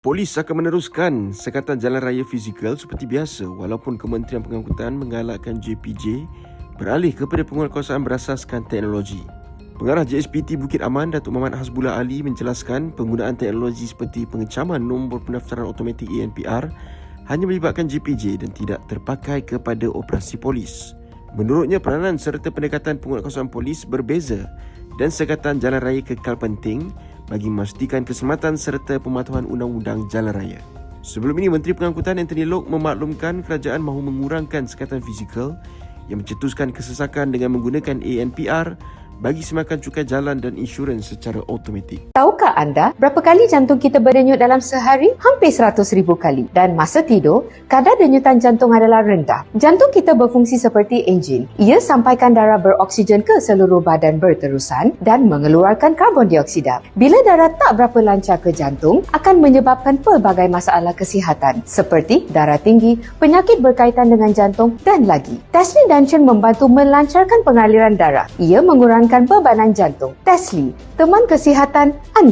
Polis akan meneruskan sekatan jalan raya fizikal seperti biasa walaupun Kementerian Pengangkutan menggalakkan JPJ beralih kepada penguatkuasaan berasaskan teknologi. Pengarah JSPT Bukit Aman Datuk Muhammad Hasbullah Ali menjelaskan penggunaan teknologi seperti pengecaman nombor pendaftaran automatik ANPR hanya melibatkan JPJ dan tidak terpakai kepada operasi polis. Menurutnya peranan serta pendekatan penguatkuasaan polis berbeza dan sekatan jalan raya kekal penting bagi memastikan keselamatan serta pematuhan undang-undang jalan raya. Sebelum ini, Menteri Pengangkutan Anthony Lok memaklumkan kerajaan mahu mengurangkan sekatan fizikal yang mencetuskan kesesakan dengan menggunakan ANPR bagi semakan cukai jalan dan insurans secara automatik. Tahukah anda berapa kali jantung kita berdenyut dalam sehari? Hampir 100 ribu kali. Dan masa tidur, kadar denyutan jantung adalah rendah. Jantung kita berfungsi seperti enjin. Ia sampaikan darah beroksigen ke seluruh badan berterusan dan mengeluarkan karbon dioksida. Bila darah tak berapa lancar ke jantung, akan menyebabkan pelbagai masalah kesihatan seperti darah tinggi, penyakit berkaitan dengan jantung dan lagi. Tesli Dungeon membantu melancarkan pengaliran darah. Ia mengurangkan bebanan jantung. Tesli, teman kesihatan anda.